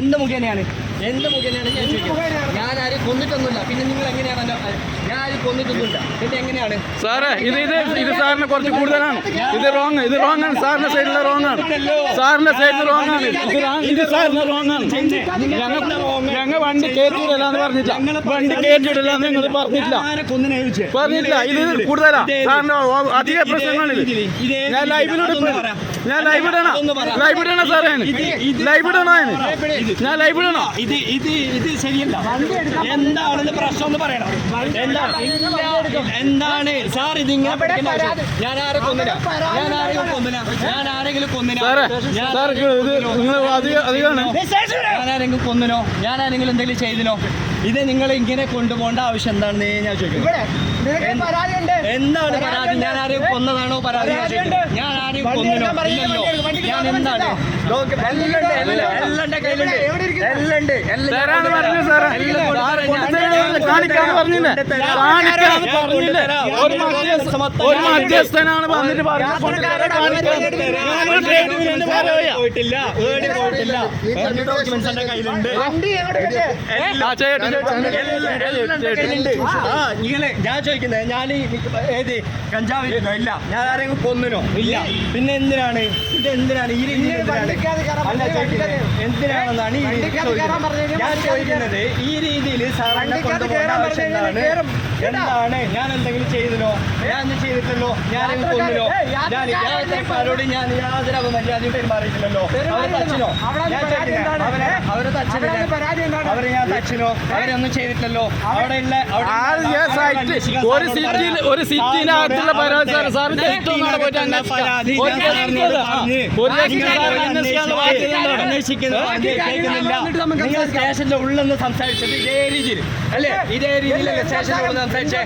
എന്ത് മുഖേനയാണ്? എന്ത് മുഖേനയാണ് ഞാൻ ചോദിക്കുന്നത്? ഞാൻ ആരും കൊന്നിട്ടൊന്നുമില്ല. പിന്നെ നിങ്ങൾ എങ്ങനെയാണ് ഞാൻ ആരും കൊന്നിട്ടൊന്നുമില്ല. പിന്നെ എങ്ങനെയാണ്? സാറേ ഇത് ഇത് ഇത് സാറിന് കുറച്ച് കൂടുതലാണ്. ഇത് റോങ് ഇത് റോങ് ആണ്. സാറിന്റെ സൈഡിലെ റോങ് ആണ്. സാറിന്റെ സൈഡിൽ റോങ് ആണ്. ഇത് സാറിന്റെ സാറിന് റോങ് ആണ്. ഞങ്ങൾ ഞങ്ങൾ വണ്ടി കയറ്റിയിടല്ല എന്ന് പറഞ്ഞില്ല വണ്ടി കയറ്റിയിടല്ല എന്ന് നിങ്ങൾ പറഞ്ഞിട്ടില്ല. പറഞ്ഞില്ല ഇത് കൂടുതലാണ് സാറിന്റെ അധിക പ്രശ്നങ്ങളില്ല ഇതേ ഞാൻ ലൈവിലൂടെ പറ. ഞാൻ ലൈവ് ഇടണോ. ലൈവ് ഇടണോ സാറേ ലൈവ് ഇടണോ ഞാൻ. ലൈവ് ഇടണോ. ഇത് ഇത് ഇത് ശരിയല്ല. എന്താണ് പ്രശ്നം എന്ന് പറയണം. എന്താണ് എന്താണ്? സാർ ഇത് ഇങ്ങനെ ഞാൻ ആരെ കൊന്നില്ല ഞാൻ ആരെങ്കിലും കൊന്നില്ല ഞാൻ ആരെങ്കിലും കൊന്നില്ല ഞാൻ ആരെങ്കിലും കൊന്നിനോ? ഞാൻ ആരെങ്കിലും എന്തെങ്കിലും ചെയ്തിനോ? ഇത് നിങ്ങൾ ഇങ്ങനെ കൊണ്ടുപോകേണ്ട ആവശ്യം എന്താണെന്ന് ഞാൻ ചോദിക്കും എന്താണ് പരാതി? ഞാൻ ആരെയും കൊന്നതാണോ പരാതി ഞാൻ ആരെയും കൊന്നിനോ ഇല്ലല്ലോ. ഞാൻ എന്താണ്? ഒരു മധ്യസ്ഥനാണ് വന്നിട്ട് പോയിട്ടില്ല. പോയിട്ടില്ല. കയ്യിലുണ്ട്. നിങ്ങളെ ഞാൻ ചോദിക്കുന്നത് ഞാൻ ഏത് കഞ്ചാവ്? ഇല്ല. ഞാൻ ആരെങ്കിലും കൊന്നിനോ? ഇല്ല. പിന്നെ എന്തിനാണ്? ഇത് എന്തിനാണ്? ഈ എന്തിനാണെന്നാണ് ഞാൻ ചോദിക്കുന്നത് ഈ രീതിയിൽ സാറിനെ കൊണ്ടുപോകേണ്ട ആവശ്യം എന്താണ് എന്താണ്? ഞാൻ എന്തെങ്കിലും ചെയ്തിനോ ഞാൻ ഒന്നും ചെയ്തിട്ടില്ലല്ലോ ഞാൻ കൊന്നില്ലോ. ഞാൻ ആരോട് ഞാൻ യാതൊരു അപമര്യാദയും പെരുമാറിയിട്ടില്ലല്ലോ. അവരെ തച്ചിനോ? ഞാൻ അവരെ അവരെ തച്ചിനോ ഞാൻ- അവരെ ഞാൻ തച്ചിനോ? അവരൊന്നും ചെയ്തിട്ടില്ലല്ലോ. അവിടെ ഉള്ള ഒരു സിറ്റിയിൽ ഒരു സിറ്റിനകത്തുള്ള പരാതി സാർ എന്താണ്? നിങ്ങൾ സ്റ്റേഷന്റെ ഉള്ളെന്ന് സംസാരിച്ചത് ഇതേ രീതിയിൽ അല്ലേ? ഇതേ രീതിയിലല്ലേ സ്റ്റേഷനിൽ ഉള്ള സംസാരിച്ചേ?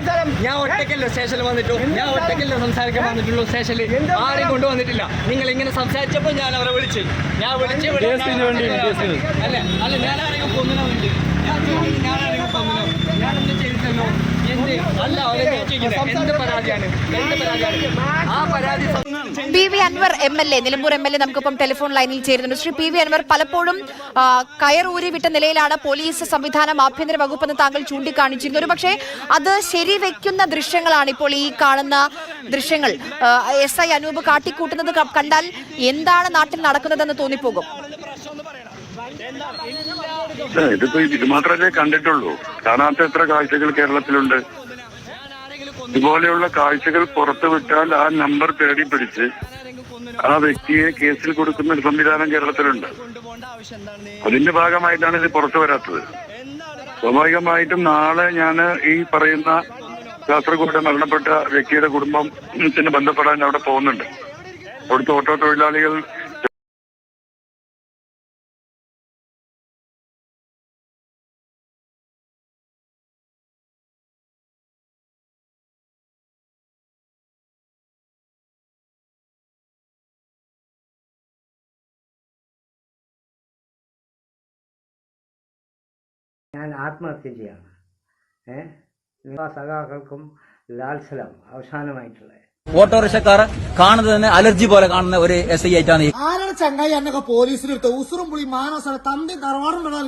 ഞാൻ ഒറ്റയ്ക്കല്ലേ സ്റ്റേഷനിൽ വന്നിട്ടു ഞാൻ ഒറ്റയ്ക്കല്ലേ സംസാരിക്കാൻ വന്നിട്ടുള്ളൂ സ്റ്റേഷനിൽ. ആരെയും കൊണ്ടുവന്നിട്ടില്ല. നിങ്ങൾ ഇങ്ങനെ സംസാരിച്ചപ്പോൾ ഞാൻ അവരെ വിളിച്ചു. ഞാൻ വിളിച്ച്. അല്ലേ? അല്ല ഞാൻ ആരെങ്കിലും കൊന്നിനോ വേണ്ടി? ഞാൻ ഞാൻ ആരെങ്കിലും കൊന്നിനോ ഞാൻ എന്ത് ചെയ്തിട്ടല്ലോ? എന്ത്? അല്ല അവരെ ഞാൻ എന്ത് പരാതിയാണ്? എന്ത് പരാതിയാണ്? ആ പരാതി P V Anvar M L A Nilambur M L A നമുക്കിപ്പം ടെലിഫോൺ ലൈനിൽ ചേരുന്നുണ്ട്. ശ്രീ പി വി അൻവർ പലപ്പോഴും കയറൂരി വിട്ട നിലയിലാണ് പോലീസ് സംവിധാനം ആഭ്യന്തര വകുപ്പെന്ന് താങ്കൾ ചൂണ്ടിക്കാണിച്ചിരുന്നു ഒരു പക്ഷേ അത് ശരിവെക്കുന്ന ദൃശ്യങ്ങളാണ് ഇപ്പോൾ ഈ കാണുന്ന ദൃശ്യങ്ങൾ. എസ് ഐ അനൂപ് കാട്ടിക്കൂട്ടുന്നത് കണ്ടാൽ എന്താണ് നാട്ടിൽ നടക്കുന്നതെന്ന് തോന്നിപ്പോകും? ഇതിപ്പോ ഇത് മാത്രമല്ലേ കണ്ടിട്ടുള്ളൂ. കാണാത്ത എത്ര കാഴ്ചകൾ കേരളത്തിലുണ്ട്. ഇതുപോലെയുള്ള കാഴ്ചകൾ പുറത്തുവിട്ടാൽ ആ നമ്പർ തേടി പിടിച്ച് ആ വ്യക്തിയെ കേസിൽ കൊടുക്കുന്ന ഒരു സംവിധാനം കേരളത്തിലുണ്ട്. അതിന്റെ ഭാഗമായിട്ടാണ് ഇത് പുറത്തു വരാത്തത്. സ്വാഭാവികമായിട്ടും നാളെ ഞാൻ ഈ പറയുന്ന കാസർഗോഡ് മരണപ്പെട്ട വ്യക്തിയുടെ കുടുംബത്തിന് ബന്ധപ്പെടാൻ അവിടെ പോകുന്നുണ്ട്. അവിടുത്തെ ഓട്ടോ തൊഴിലാളികൾ ഞാൻ ആത്മഹത്യ ചെയ്യാണ്. ഏ? എല്ലാ സഖാക്കൾക്കും ലാൽസലം അവസാനമായിട്ടുള്ളത്. ഓട്ടോറിക്ഷക്കാർ കാണുന്നത് തന്നെ അലർജി പോലെ കാണുന്ന ഒരു എസ് ഐ ആയിട്ടാണ് ആരാണ് ചങ്ങായി എന്നൊക്കെ പോലീസിലെടുത്ത് ഉസുറും പുളി മാനസാണ് തന്തി തറവാടുണ്ടോ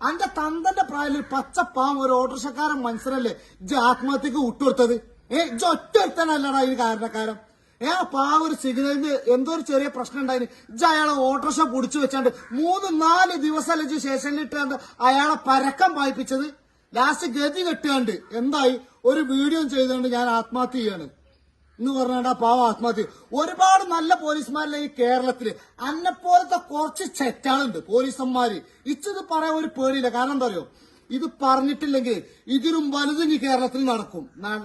അന്റെ തന്തന്റെ പ്രായത്തിൽ ഒരു പച്ചപ്പാം ഒരു ഓട്ടോറിക്ഷക്കാരൻ മനസ്സിലല്ലേ ഇജ് ആത്മഹത്യക്ക് വിട്ടുകൊടുത്തത്? ഏ ഇജ് ഒറ്റ ഒരുത്തനല്ലടാ ഇതിന് കാരണക്കാരൻ. ഏ ആ പാവ ഒരു സിഗ്നലിന് എന്തോ ഒരു ചെറിയ പ്രശ്നം ഉണ്ടായിന്. ഇജ് അയാളെ ഓട്ടോറിക്ഷ പൊടിച്ചു വെച്ചാണ്ട് മൂന്ന് നാല് ദിവസം അല്ലെങ്കിൽ സ്റ്റേഷനിൽ ഇട്ടാണ്ട് അയാളെ പരക്കം പായിപ്പിച്ചത്? ലാസ്റ്റ് ഗതി കെട്ടുകണ്ട് എന്തായി? ഒരു വീഡിയോ ചെയ്തുകൊണ്ട് ഞാൻ ആത്മഹത്യ ചെയ്യാണ്. എന്ന് പറഞ്ഞാ പാവ ആത്മഹത്യ. ഒരുപാട് നല്ല പോലീസുമാരിലെ ഈ കേരളത്തിൽ. അന്നെ പോലത്തെ കുറച്ച് ചെറ്റാളുണ്ട് പോലീസന്മാര്. ഇച്ചത് പറയാൻ ഒരു പേടിയില്ല. കാരണം എന്താ പറയുക ഇത് പറഞ്ഞിട്ടില്ലെങ്കിൽ ഇതിലും വലുതും ഈ കേരളത്തിൽ നടക്കും.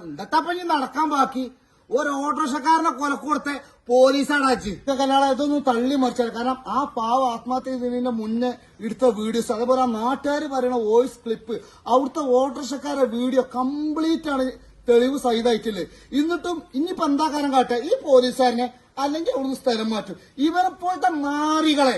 എന്താപ്പഞ്ഞി നടക്കാൻ ബാക്കി? ഒരു ഓട്ടോറിക്ഷക്കാരനെ കൊലക്ക് കൊടുത്ത് പോലീസ് അജി കല്യാണം ഇതൊന്നും തള്ളി മറിച്ചാൽ കാരണം ആ പാവ ആത്മഹത്യ ചെയ്തതിന്റെ മുന്നേ എടുത്ത വീഡിയോസ് അതേപോലെ ആ നാട്ടുകാർ പറയുന്ന വോയിസ് ക്ലിപ്പ് അവിടുത്തെ ഓട്ടോറിക്ഷക്കാരുടെ വീഡിയോ കംപ്ലീറ്റ് ആണ് തെളിവ് സഹിതായിട്ടില്ലേ എന്നിട്ടും ഇനിയിപ്പോ എന്താ കാരണം കാട്ടെ? ഈ പോലീസുകാരനെ അല്ലെങ്കിൽ അവിടുന്ന് സ്ഥലം മാറ്റും. ഇവരെ പോലത്തെ നാറികളെ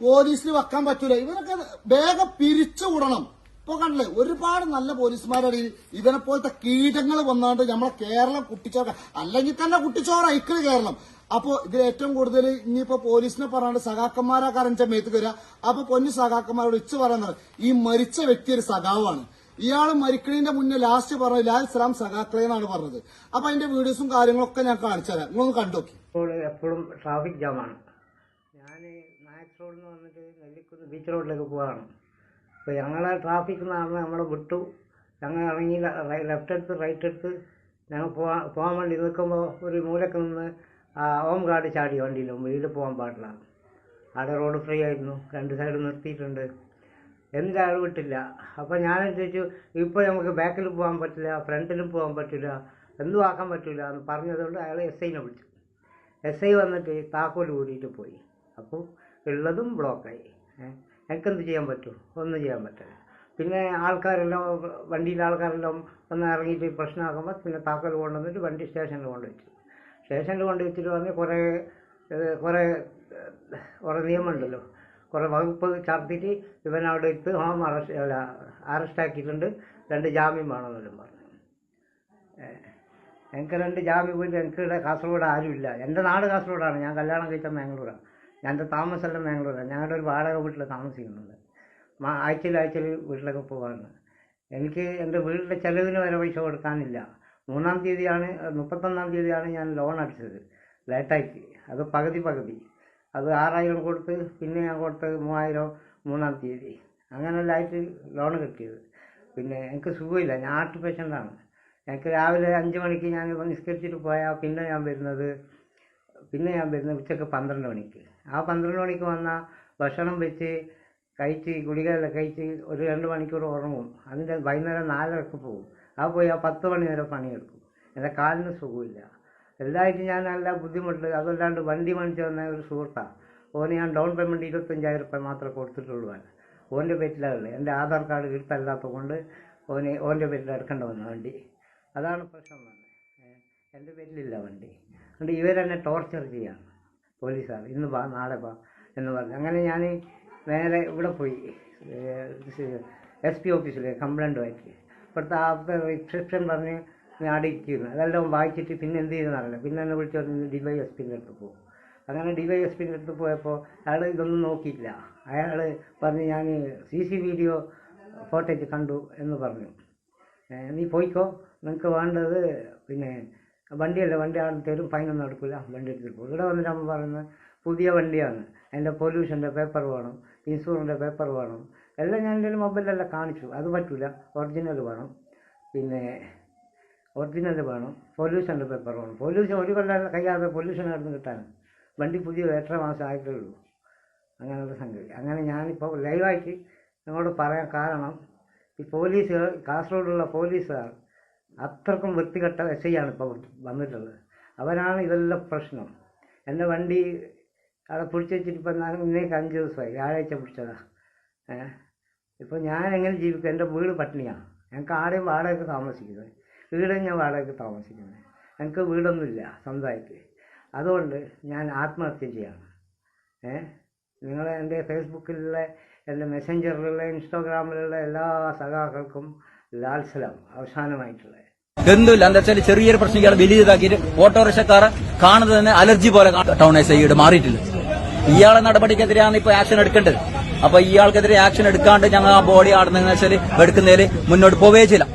പോലീസിൽ വെക്കാൻ പറ്റൂല. ഇവരൊക്കെ വേഗം പിരിച്ചു പിരിച്ചുവിടണം. ഇപ്പൊ കണ്ടില്ലേ ഒരുപാട് നല്ല പോലീസുമാരുടെ ഇവനെ പോലത്തെ കീടങ്ങൾ വന്നാണ്ട് നമ്മളെ കേരളം കുട്ടിച്ചോറ അല്ലെങ്കിൽ തന്നെ കുട്ടിച്ചോറ ഇക്കൽ കേരളം. അപ്പോ ഇതിൽ ഏറ്റവും കൂടുതൽ ഇനിയിപ്പോ പോലീസിനെ പറയാണ്ട് സഖാക്കന്മാരാ കാരണം മേത്ത് വരിക അപ്പൊ പൊന്നു സഖാക്കന്മാരോട് ഇച്ച് പറയുന്നത് ഈ മരിച്ച വ്യക്തി ഒരു സഖാവാണ്. ഇയാൾ മരിക്കണതിന്റെ മുന്നേ ലാസ്റ്റ് പറഞ്ഞു ലാൽ സലാം സഖാക്കളെ എന്നാണ് പറഞ്ഞത്. അപ്പൊ അതിന്റെ വീഡിയോസും കാര്യങ്ങളൊക്കെ ഞാൻ കാണിച്ചു തരാം. നിങ്ങളൊന്ന് കണ്ടോക്കി എപ്പോഴും ട്രാഫിക് ജാമാണ് ഞാൻ നായക് റോഡിൽ നിന്ന് വന്നിട്ട് നെല്ലിക്കുന്ന് ബീച്ച് റോഡിലേക്ക് പോവാണ്. അപ്പോൾ ഞങ്ങളെ ട്രാഫിക് നിന്നാണ് നമ്മളെ വിട്ടു. ഞങ്ങൾ ഇറങ്ങി ലെഫ്റ്റ് എടുത്ത് റൈറ്റ് എടുത്ത് ഞങ്ങൾ പോവാൻ പോകാൻ വേണ്ടി നിൽക്കുമ്പോൾ ഒരു മൂലക്ക് നിന്ന് ഹോം ഗാർഡ് ചാടി വണ്ടിയിൽ വീട് പോകാൻ പാടില്ല. അവിടെ റോഡ് ഫ്രീ ആയിരുന്നു. രണ്ട് സൈഡ് നിർത്തിയിട്ടുണ്ട്. എന്തായാലും വിട്ടില്ല. അപ്പോൾ ഞാൻ ചോദിച്ചു ഇപ്പോൾ നമുക്ക് ബാക്കിൽ പോകാൻ പറ്റില്ല ഫ്രണ്ടിലും പോകാൻ പറ്റില്ല എന്തും ആക്കാൻ പറ്റില്ല എന്ന് പറഞ്ഞതുകൊണ്ട് അയാൾ എസ് ഐനെ വിളിച്ചു. എസ് ഐ വന്നിട്ട് താക്കോൽ കൂടിയിട്ട് പോയി. അപ്പോൾ ഉള്ളതും ബ്ലോക്കായി എനിക്കെന്ത് ചെയ്യാൻ പറ്റും? ഒന്നും ചെയ്യാൻ പറ്റില്ല. പിന്നെ ആൾക്കാരെല്ലാം വണ്ടിയിലെ ആൾക്കാരെല്ലാം ഒന്ന് ഇറങ്ങിയിട്ട് പ്രശ്നമാക്കുമ്പോൾ പിന്നെ താക്കോൽ കൊണ്ടുവന്നിട്ട് വണ്ടി സ്റ്റേഷനിൽ കൊണ്ടുവച്ചു സ്റ്റേഷനിൽ കൊണ്ട് വെച്ചിട്ട് പറഞ്ഞ് കുറേ കുറേ കുറേ നിയമമുണ്ടല്ലോ. കുറേ വകുപ്പ് ചാർത്തിട്ട് ഇവൻ അവിടെ ഇട്ട് ഹോം അറസ്റ്റ് അല്ല അറസ്റ്റാക്കിയിട്ടുണ്ട്. രണ്ട് ജാമ്യം വേണമെന്നെല്ലാം പറഞ്ഞു. എനിക്ക് രണ്ട് ജാമ്യം പോയിട്ട് എനിക്ക് ഇവിടെ കാസർഗോഡ് ആരുമില്ല. എന്റെ നാട് കാസർഗോഡാണ്. ഞാൻ കല്യാണം കഴിച്ച മാംഗ്ലൂരാണ്. എന്റെ താമസമെല്ലാം ബാംഗ്ലൂരാണ് ഞങ്ങളുടെ ഒരു വാടക വീട്ടിൽ താമസിക്കുന്നുണ്ട്. ആഴ്ചയിൽ ആഴ്ചയിൽ വീട്ടിലൊക്കെ പോകാറുണ്ട്. എനിക്ക് എന്റെ വീടിന്റെ ചെലവിന് വരെ പൈസ കൊടുക്കാനില്ല. മൂന്നാം തീയതിയാണ് മുപ്പത്തൊന്നാം തീയതിയാണ് ഞാൻ ലോൺ അടിച്ചത്. ലേറ്റായിട്ട് അത് പകുതി പകുതി. അത് ആറായിരം കൊടുത്ത് പിന്നെ ഞാൻ കൊടുത്തത് മൂവായിരം മൂന്നാം തീയതി. അങ്ങനെല്ലാം ആയിട്ട് ലോൺ കിട്ടിയത്. പിന്നെ എനിക്ക് സുഖമില്ല. ഞാൻ ഹാർട്ട് പേഷ്യന്റാണ്. എനിക്ക് രാവിലെ അഞ്ച് മണിക്ക് ഞാൻ നിസ്കരിച്ചിട്ട് പോയാൽ പിന്നെ ഞാൻ വരുന്നത് പിന്നെ ഞാൻ വരുന്നത് ഉച്ചയ്ക്ക് പന്ത്രണ്ട് മണിക്ക്. ആ പന്ത്രണ്ട് മണിക്ക് വന്നാൽ ഭക്ഷണം വെച്ച് കഴിച്ച് ഗുളികയെല്ലാം കഴിച്ച് ഒരു രണ്ട് മണിക്കൂർ ഉറങ്ങും. അതിന്റെ വൈകുന്നേരം നാലരക്ക് പോകും ആ പോയി ആ പത്ത് മണി വരെ പണിയെടുക്കും. എന്റെ കാലിന് സുഖമില്ല. എല്ലായിട്ടും ഞാൻ നല്ല ബുദ്ധിമുട്ട് അതല്ലാണ്ട് വണ്ടി മേടിച്ച് വന്ന ഒരു സുഹൃത്താണ് ഓന് ഞാൻ ഡൗൺ പേയ്മെന്റ് ഇരുപത്തഞ്ചായിരം റുപ്യ മാത്രമേ കൊടുത്തിട്ടുള്ളൂ ഓന്റെ പേറ്റിലാണ് എന്റെ ആധാർ കാർഡ് കിട്ടല്ലാത്തത് കൊണ്ട് ഓന് ഓന്റെ പേരിൽ എടുക്കേണ്ട വന്ന വണ്ടി. അതാണ് പ്രശ്നം. എന്റെ പേരിലില്ല വണ്ടി. അതുകൊണ്ട് ഇവരെന്നെ ടോർച്ചർ ചെയ്യാണ്. പോലീസുകാർ ഇന്ന് വാ നാളെ വാ എന്ന് പറഞ്ഞു. അങ്ങനെ ഞാൻ നേരെ ഇവിടെ പോയി. എസ് പി ഓഫീസിൽ കംപ്ലൈന്റുമായിട്ട് ഇവിടുത്തെ ആ റിസപ്ഷൻ പറഞ്ഞ് ഇരിക്കുന്നു അതെല്ലാം വായിച്ചിട്ട് പിന്നെ എന്ത് ചെയ്യുന്നറിയില്ല പിന്നെ എന്നെ വിളിച്ച് പറഞ്ഞ് ഡി വൈ എസ് പിന്റെ അടുത്ത് പോകും അങ്ങനെ ഡി വൈ എസ് പിന്റെ അടുത്ത് പോയപ്പോൾ അയാൾ ഇതൊന്നും നോക്കിയില്ല. അയാൾ പറഞ്ഞ് ഞാൻ സി സി വീഡിയോ ഫോട്ടേജ് കണ്ടു എന്ന് പറഞ്ഞു. നീ പോയിക്കോ. നിനക്ക് വേണ്ടത് പിന്നെ വണ്ടിയല്ല വണ്ടി ആൾ തരും ഫൈനൊന്നും എടുക്കില്ല വണ്ടി എടുത്തിട്ട് പോകും. ഇവിടെ വന്നിട്ട് നമ്മൾ പറയുന്നത് പുതിയ വണ്ടിയാണ് അതിന്റെ പൊല്യൂഷന്റെ പേപ്പർ വേണം ഇൻഷുറന്റെ പേപ്പർ വേണം എല്ലാം ഞാൻ എന്റെ മൊബൈലിലെല്ലാം കാണിച്ചു അത് പറ്റില്ല ഒറിജിനൽ വേണം പിന്നെ ഒറിജിനൽ വേണം പൊല്യൂഷന്റെ പേപ്പർ വേണം. പൊല്യൂഷൻ ഒരു കൊല്ലം കഴിയാതെ പൊല്യൂഷൻ ആയിരുന്നു കിട്ടാൻ വണ്ടി പുതിയ എത്ര മാസം ആയിട്ടേ ഉള്ളൂ അങ്ങനെയുള്ള സംഗതി. അങ്ങനെ ഞാനിപ്പോൾ ലൈവായിട്ട് നിങ്ങളോട് പറയാൻ കാരണം ഈ പോലീസുകൾ കാസർഗോഡുള്ള പോലീസുകാർ അത്രക്കും വൃത്തികെട്ട എസ് ഐ ഇപ്പോൾ വന്നിട്ടുള്ളത്. അവനാണ് ഇതെല്ലാം പ്രശ്നം. എന്റെ വണ്ടി അവിടെ പിടിച്ച് വെച്ചിട്ട് ഇപ്പം ഞാൻ ഇന്നേക്ക് അഞ്ച് ദിവസമായി. വ്യാഴാഴ്ച പിടിച്ചതാ. ഏഹ് ഇപ്പോൾ ഞാൻ എങ്ങനെ ജീവിക്കും? എന്റെ വീട് പട്ടിണിയാണ് ഞങ്ങൾക്ക് ആടെയും വാടകയ്ക്ക് താമസിക്കുന്നത് വീടും ഞാൻ വാടകയ്ക്ക് താമസിക്കുന്നത് എനിക്ക് വീടൊന്നുമില്ല സ്വന്തമായിട്ട്. അതുകൊണ്ട് ഞാൻ ആത്മഹത്യ ചെയ്യാണ്. നിങ്ങൾ എന്റെ ഫേസ്ബുക്കിലുള്ള എന്റെ മെസ്സഞ്ചറിലുള്ള ഇൻസ്റ്റാഗ്രാമിലുള്ള എല്ലാ സഖാക്കൾക്കും ലാൽസലം. അവസാനമായിട്ടുള്ള എന്തുമില്ല എന്താ വെച്ചാൽ ചെറിയൊരു പ്രശ്നം ഇയാൾ വലിയതാക്കിയിട്ട് ഓട്ടോറിക്ഷക്കാരെ കാണുന്നത് തന്നെ അലർജി പോലെ ടൗൺ എസ് ഐയുടെ മാറിയിട്ടില്ല. ഇയാളെ നടപടിക്കെതിരെയാണ് ഇപ്പൊ ആക്ഷൻ എടുക്കേണ്ടത്. അപ്പൊ ഇയാൾക്കെതിരെ ആക്ഷൻ എടുക്കാണ്ട് ഞങ്ങൾ ആ ബോഡി ആടുന്നതെന്ന് വെച്ചാൽ എടുക്കുന്നതിൽ മുന്നോട്ട് പോവേ ചെയ്യില്ല.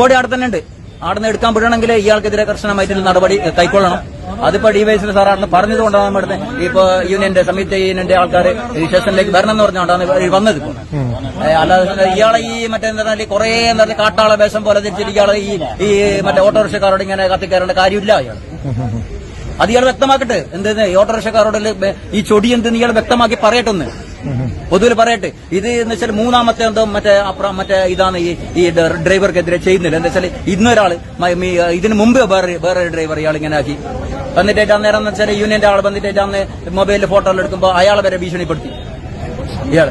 ബോഡി അവിടെ തന്നെ ഉണ്ട് അവിടെ നിന്ന് എടുക്കാൻ വിടണമെങ്കിൽ ഇയാൾക്കെതിരെ കർശനമായിട്ടുള്ള നടപടി കൈക്കൊള്ളണം. അതിപ്പോ ഡിവൈസിൽ സാർ പറഞ്ഞത് പറഞ്ഞതുകൊണ്ടാണ് നമ്മുടെ ഇപ്പൊ യൂണിയന്റെ സംയുക്ത യൂണിയന്റെ ആൾക്കാർ സ്റ്റേഷനിലേക്ക് വരണം എന്ന് പറഞ്ഞുകൊണ്ടാണ് വന്നത് അല്ലാതെ ഇയാളെ ഈ മറ്റേ എന്താ പറഞ്ഞാൽ കുറെ എന്താ കാട്ടാള വേഷം പോലെ തിരിച്ചിട്ട് ഇയാളെ ഈ ഈ മറ്റേ ഓട്ടോറിക്ഷക്കാരോട് ഇങ്ങനെ കത്തിക്കയറേണ്ട കാര്യമില്ല അയാൾ അത് ഇയാൾ വ്യക്തമാക്കട്ടെ. എന്തെന്ന് ഓട്ടോറിക്ഷക്കാരോട് ഈ ചൊടി എന്തെന്ന് ഇയാൾ വ്യക്തമാക്കി പറയട്ടെ ഒന്ന് പൊതുവിൽ പറയട്ടെ ഇത് എന്ന് വെച്ചാൽ മൂന്നാമത്തെ എന്തോ മറ്റേ മറ്റേ ഇതാണ് ഈ ഈ ഡ്രൈവർക്കെതിരെ ചെയ്യുന്നില്ല. എന്താ വെച്ചാൽ ഇന്നൊരാൾ ഇതിനു മുമ്പ് വേറെ വേറെ ഡ്രൈവർ ഇയാൾ ഇങ്ങനെ ആക്കി. വന്നിട്ടേറ്റ് അന്നേരം എന്ന് വെച്ചാൽ യൂണിയന്റെ ആൾ വന്നിട്ടേറ്റ് അന്ന് മൊബൈലിൽ ഫോട്ടോ എടുക്കുമ്പോൾ അയാളെ വരെ ഭീഷണിപ്പെടുത്തി. ഇയാൾ.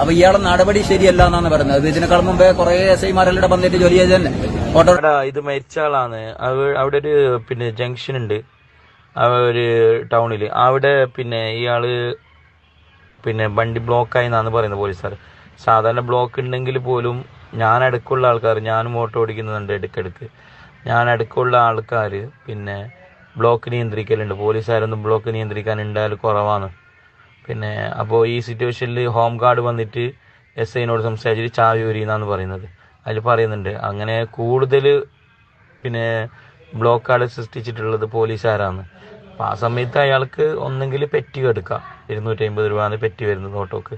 അപ്പൊ ഇയാളെ നടപടി ശരിയല്ല എന്നാണ് പറയുന്നത്. ഇതിനേക്കാൾ മുമ്പേ കുറെ എസ് ഐമാരെല്ലാം വന്നിട്ട് ജോലി ചെയ്ത് തന്നെ. ഫോട്ടോ ഇത് മരിച്ച ആളാണ്. അവിടെ ഒരു പിന്നെ ജംഗ്ഷൻ ഉണ്ട് ആ ഒരു ടൗണിൽ അവിടെ പിന്നെ ഇയാൾ പിന്നെ വണ്ടി ബ്ലോക്കായി എന്നാണ് പറയുന്നത് പോലീസുകാർ സാധാരണ ബ്ലോക്ക് ഉണ്ടെങ്കിൽ പോലും ഞാൻ അടുക്കുള്ള ആൾക്കാർ ഞാനും ഓട്ടോ ഓടിക്കുന്നുണ്ട് ഇടയ്ക്കിടയ്ക്ക്. ഞാൻ അടുക്കുള്ള ആൾക്കാർ പിന്നെ ബ്ലോക്ക് നിയന്ത്രിക്കലുണ്ട്. പോലീസുകാരൊന്നും ബ്ലോക്ക് നിയന്ത്രിക്കാൻ ഉണ്ടായാൽ കുറവാണ്. പിന്നെ അപ്പോൾ ഈ സിറ്റുവേഷനിൽ ഹോം ഗാർഡ് വന്നിട്ട് എസ് ഐനോട് സംസാരിച്ചിട്ട് ചാവി എന്നാണ് പറയുന്നത്. അതിൽ പറയുന്നുണ്ട് അങ്ങനെ കൂടുതൽ പിന്നെ ബ്ലോക്കാട് സൃഷ്ടിച്ചിട്ടുള്ളത് പോലീസുകാരാണ് അപ്പം ആ സമയത്ത് അയാൾക്ക് ഒന്നെങ്കിൽ പെറ്റി എടുക്കാം. ഇരുന്നൂറ്റി അമ്പത് രൂപയാണ് പെറ്റി വരുന്നത് ഓട്ടോക്ക്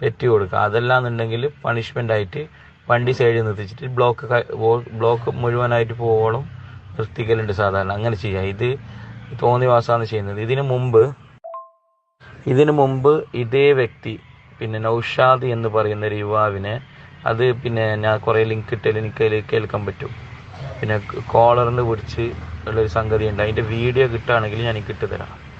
പെറ്റി കൊടുക്കുക അതല്ലാന്നുണ്ടെങ്കിൽ പണിഷ്മെന്റ് ആയിട്ട് വണ്ടി സൈഡിൽ നിർത്തിച്ചിട്ട് ബ്ലോക്ക് ബ്ലോക്ക് മുഴുവനായിട്ട് പോവോളം നിർത്തിക്കലുണ്ട് സാധാരണ. അങ്ങനെ ചെയ്യാം. ഇത് തോന്നിവാസാണ് ചെയ്യുന്നത്. ഇതിനു മുമ്പ് ഇതിനു മുമ്പ് ഇതേ വ്യക്തി പിന്നെ നൗഷാദ് എന്ന് പറയുന്ന ഒരു യുവാവിനെ അത് പിന്നെ ഞാൻ കുറേ ലിങ്ക് ഇട്ടാൽ എനിക്ക് കേൾക്കാൻ പറ്റും. പിന്നെ കോളറിന് പിടിച്ച് ഉള്ളൊരു സംഗതി ഉണ്ട് അതിന്റെ വീഡിയോ കിട്ടുകയാണെങ്കിൽ ഞാൻ എനിക്ക് ഇട്ടുതരാം.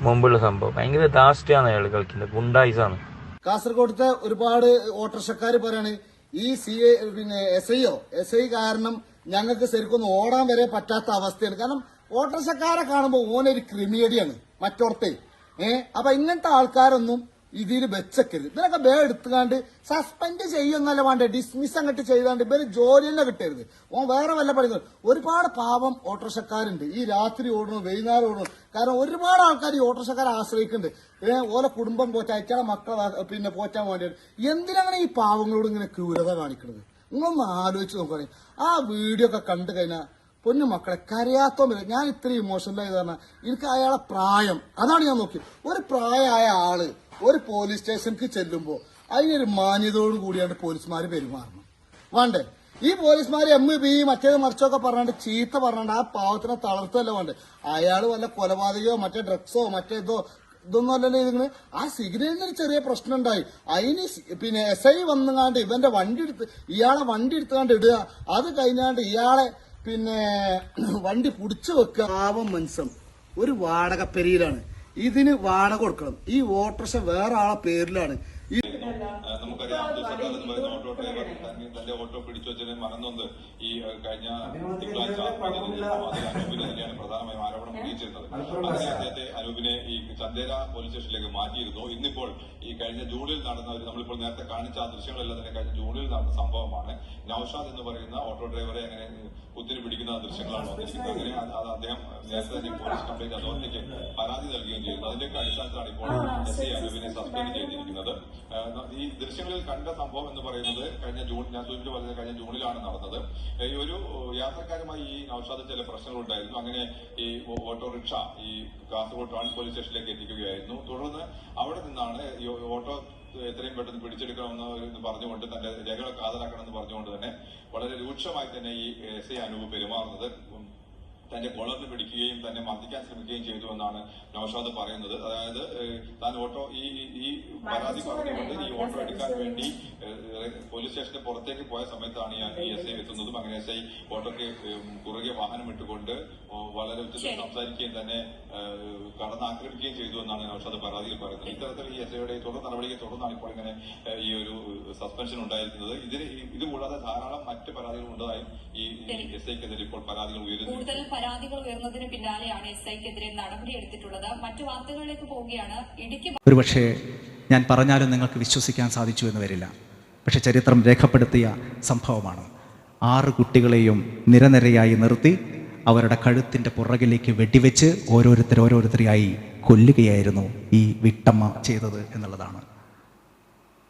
മുമ്പുള്ള സംഭവം. ഭയങ്കര ദാസ്റ്റാണ് അയാൾ കളിക്കുന്നത്. ഗുണ്ടായിസാണ്. കാസർഗോഡത്തെ ഒരുപാട് ഓട്ടർഷക്കാർ പറയാണ് ഈ സി എ പിന്നെ എസ് ഐയോ? എസ് ഐ കാരണം ഞങ്ങൾക്ക് ശരിക്കും ഓടാൻ വരെ പറ്റാത്ത അവസ്ഥയാണ്. കാരണം ഓട്ടർഷക്കാരെ കാണുമ്പോൾ ഓനൊരു ക്രിമിയടിയാണ് മറ്റോർത്തെ. ഏഹ് അപ്പൊ ഇങ്ങനത്തെ ആൾക്കാരൊന്നും ഇതിൽ വെച്ചക്കരുത്. ഇതിനൊക്കെ ബേ എടുത്തുകാണ്ട് സസ്പെൻഡ് ചെയ്യുന്നല്ല വേണ്ട? ഡിസ്മിസ് അങ്ങോട്ട് ചെയ്താണ്ട് ഇവർ ജോലി തന്നെ കിട്ടരുത്. ഓൻ വേറെ വല്ല പണി ഒരുപാട് പാവം ഓട്ടോറിക്ഷക്കാരുണ്ട്. ഈ രാത്രി ഓടണം വൈകുന്നേരം ഓടണം. കാരണം ഒരുപാട് ആൾക്കാർ ഈ ഓട്ടോറിക്ഷക്കാരെ ആശ്രയിക്കുന്നുണ്ട്. ഓലെ കുടുംബം പോറ്റാൻ അയച്ചാളെ മക്കളെ പിന്നെ പോറ്റാൻ വേണ്ടിയാണ് എന്തിനാണ് ഈ പാവങ്ങളോട് ഇങ്ങനെ ക്രൂരത കാണിക്കുന്നത് നിങ്ങളൊന്ന് ആലോചിച്ച് നോക്കുകയാണെ ആ വീഡിയോ ഒക്കെ കണ്ടു കഴിഞ്ഞാൽ പൊന്നു മക്കളെ കരയാത്തോമില്ല ഞാൻ ഇത്രയും ഇമോഷണലായി പറഞ്ഞാൽ എനിക്ക് അയാളെ പ്രായം അതാണ് ഞാൻ നോക്കി ഒരു പ്രായമായ ആൾ ഒരു പോലീസ് സ്റ്റേഷനിലേക്ക് ചെല്ലുമ്പോൾ അതിനൊരു മാന്യതയോട് കൂടിയാണ് പോലീസുമാർ പെരുമാറണം വേണ്ടേ? ഈ പോലീസുമാർ എം ബി മറ്റേത് മറിച്ചൊക്കെ പറഞ്ഞിട്ട് ചീത്ത പറഞ്ഞാണ്ട് ആ പാവത്തിനെ തളർത്തല്ല വേണ്ടേ? അയാൾ വല്ല കൊലപാതകയോ മറ്റേ ഡ്രഗ്സോ മറ്റേതോ ഇതൊന്നും അല്ലല്ലോ ഇതിങ്ങനെ ആ സിഗ്നലിന് ഒരു ചെറിയ പ്രശ്നം ഉണ്ടായി അതിന് പിന്നെ എസ് ഐ വന്നുകാണ്ട് ഇവന്റെ വണ്ടി എടുത്ത് ഇയാളെ വണ്ടി എടുത്തുകാണ്ട് ഇടുക. അത് കഴിഞ്ഞാണ്ട് ഇയാളെ പിന്നെ വണ്ടി പിടിച്ചു വെക്കുക. പാവം മനുഷ്യൻ. ഒരു വാടക പെരിയിലാണ് ഇതിന് വാടക കൊടുക്കണം. ഈ ഓട്ടോറിക്ഷ വേറെ ആളെ പേരിലാണ്. നമുക്കറിയാം. ഓട്ടോ ഡ്രൈവർ തന്റെ ഓട്ടോ പിടിച്ചു വെച്ചതിനെ മറന്നൊന്ന് ഈ കഴിഞ്ഞ തിങ്കളാഴ്ച തന്നെയാണ് പ്രധാനമായും ആരോപണം ഉന്നയിച്ചിരുന്നത്. അതിനെ അദ്ദേഹത്തെ അനൂപിനെ ഈ ചന്ദേര പോലീസ് സ്റ്റേഷനിലേക്ക് മാറ്റിയിരുന്നു. ഇന്നിപ്പോൾ ഈ കഴിഞ്ഞ ജൂണിൽ നടന്ന ഒരു നമ്മളിപ്പോൾ നേരത്തെ കാണിച്ച ആ ദൃശ്യങ്ങളെല്ലാം തന്നെ കഴിഞ്ഞ ജൂണിൽ നടന്ന സംഭവമാണ്. നൌഷാദ് എന്ന് പറയുന്ന ഓട്ടോ ഡ്രൈവറെ അങ്ങനെ കുത്തിന് പിടിക്കുന്ന ദൃശ്യങ്ങളാണ് വന്നിരിക്കുന്നത്. അങ്ങനെ അത് അദ്ദേഹം നേരത്തെ തന്നെ പോലീസ് കംപ്ലൈന്റ് അതോറിറ്റിക്ക് പരാതി നൽകുകയും ചെയ്തു. അതിന്റെയൊക്കെ അടിസ്ഥാനത്തിലാണ് ഇപ്പോൾ എസ് ഐ അനൂപിനെ സസ്പെൻഡ് ചെയ്തിരിക്കുന്നത്. ഈ ദൃശ്യങ്ങളിൽ കണ്ട സംഭവം എന്ന് പറയുന്നത് കഴിഞ്ഞ ജൂൺ ഞാൻ സൂചിപ്പിച്ച പോലെ കഴിഞ്ഞ ജൂണിലാണ് നടന്നത്. ഒരു യാത്രക്കാരുമായി ഈ നൌഷാദ് ചില പ്രശ്നങ്ങൾ ഉണ്ടായിരുന്നു അങ്ങനെ ഈ ഓട്ടോറിക്ഷ ഈ കാസർഗോഡ് ടൗൺ പോലീസ് സ്റ്റേഷനിലേക്ക് എത്തിക്കുകയായിരുന്നു. തുടർന്ന് അവിടെ നിന്നാണ് ഈ ഓട്ടോ എത്രയും പെട്ടെന്ന് പിടിച്ചെടുക്കണമെന്ന് പറഞ്ഞുകൊണ്ട് തന്റെ രേഖകളൊക്കെ ഹാജരാക്കണമെന്ന് പറഞ്ഞുകൊണ്ട് തന്നെ വളരെ രൂക്ഷമായി തന്നെ ഈ എസ് ഐ അനൂപ് പെരുമാറുന്നത്. തന്റെ ബോളറിന് പിടിക്കുകയും തന്നെ മർദ്ദിക്കാൻ ശ്രമിക്കുകയും ചെയ്തു എന്നാണ് നൌഷാദ് പറയുന്നത്. അതായത് താൻ ഓട്ടോ ഈ ഈ- പരാതി പറഞ്ഞുകൊണ്ട് ഈ ഓട്ടോ എടുക്കാൻ വേണ്ടി പോലീസ് സ്റ്റേഷന്റെ പുറത്തേക്ക് പോയ സമയത്താണ് ഞാൻ ഈ എസ് ഐ എത്തുന്നതും അങ്ങനെ എസ് ഐ ഓട്ടോക്ക് കുറുകെ വാഹനം ഇട്ടുകൊണ്ട് വളരെ ഉച്ചത്തിൽ സംസാരിക്കുകയും തന്നെ കടന്നാക്രമിക്കുകയും ചെയ്തു എന്നാണ് നൌഷാദ് പരാതിയിൽ പറയുന്നത്. ഇത്തരത്തിൽ ഈ എസ് ഐയുടെ തുടർ നടപടിയെ തുടർന്നാണ് ഇപ്പോൾ ഇങ്ങനെ ഈ ഒരു സസ്പെൻഷൻ ഉണ്ടായിരിക്കുന്നത്. ഇതിന് ഇതുകൂടാതെ ഇത് കൂടാതെ ധാരാളം മറ്റ് പരാതികൾ ഉണ്ടായും ഈ എസ് ഐക്കെതിരെ ഇപ്പോൾ പരാതികൾ ഉയരുന്നു പരാതികൾ ഉയർന്നതിന് പിന്നാലെയാണ് എസ് ഐക്കെതിരെ നടപടിയെടുത്തിട്ടുള്ളത് മറ്റു വാർത്തകളിലേക്ക് പോവുകയാണ്. ഇടുക്കി ഒരുപക്ഷെ ഞാൻ പറഞ്ഞാലും നിങ്ങൾക്ക് വിശ്വസിക്കാൻ സാധിച്ചു എന്ന് വരില്ല. പക്ഷെ ചരിത്രം രേഖപ്പെടുത്തിയ സംഭവമാണ്. ആറ് കുട്ടികളെയും നിരനിരയായി നിർത്തി അവരുടെ കഴുത്തിന്റെ പുറകിലേക്ക് വെടിവെച്ച് ഓരോരുത്തർ ഓരോരുത്തരെയായി കൊല്ലുകയായിരുന്നു ഈ വിട്ടമ്മ ചെയ്തത് എന്നുള്ളതാണ്.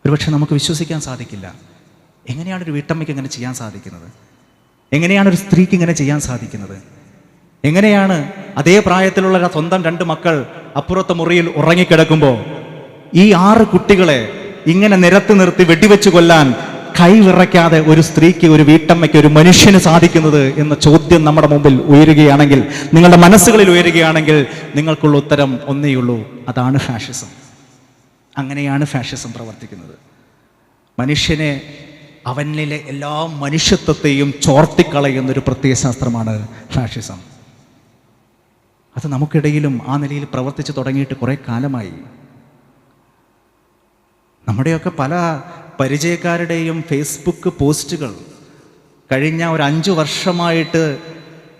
ഒരുപക്ഷെ നമുക്ക് വിശ്വസിക്കാൻ സാധിക്കില്ല. എങ്ങനെയാണ് ഒരു വിട്ടമ്മയ്ക്ക് ഇങ്ങനെ ചെയ്യാൻ സാധിക്കുന്നത്? എങ്ങനെയാണ് ഒരു സ്ത്രീക്ക് ഇങ്ങനെ ചെയ്യാൻ സാധിക്കുന്നത്? എങ്ങനെയാണ് അതേ പ്രായത്തിലുള്ള സ്വന്തം രണ്ട് മക്കൾ അപ്പുറത്തെ മുറിയിൽ ഉറങ്ങിക്കിടക്കുമ്പോൾ ഈ ആറ് കുട്ടികളെ ഇങ്ങനെ നിരത്ത് നിർത്തി വെടിവെച്ച് കൊല്ലാൻ കൈവിറയ്ക്കാതെ ഒരു സ്ത്രീക്ക് ഒരു വീട്ടമ്മയ്ക്ക് ഒരു മനുഷ്യന് സാധിക്കുന്നത് എന്ന ചോദ്യം നമ്മുടെ മുമ്പിൽ ഉയരുകയാണെങ്കിൽ നിങ്ങളുടെ മനസ്സുകളിൽ ഉയരുകയാണെങ്കിൽ നിങ്ങൾക്കുള്ള ഉത്തരം ഒന്നേയുള്ളൂ അതാണ് ഫാഷിസം അങ്ങനെയാണ് ഫാഷിസം പ്രവർത്തിക്കുന്നത്. മനുഷ്യനെ അവനിലെ എല്ലാ മനുഷ്യത്വത്തെയും ചോർത്തിക്കളയുന്ന ഒരു പ്രത്യയശാസ്ത്രമാണ് ഫാഷിസം അത് നമുക്കിടയിലും ആ നിലയിൽ പ്രവർത്തിച്ച് തുടങ്ങിയിട്ട് കുറേ കാലമായി. നമ്മുടെയൊക്കെ പല പരിചയക്കാരുടെയും ഫേസ്ബുക്ക് പോസ്റ്റുകൾ കഴിഞ്ഞ ഒരു അഞ്ചു വർഷമായിട്ട്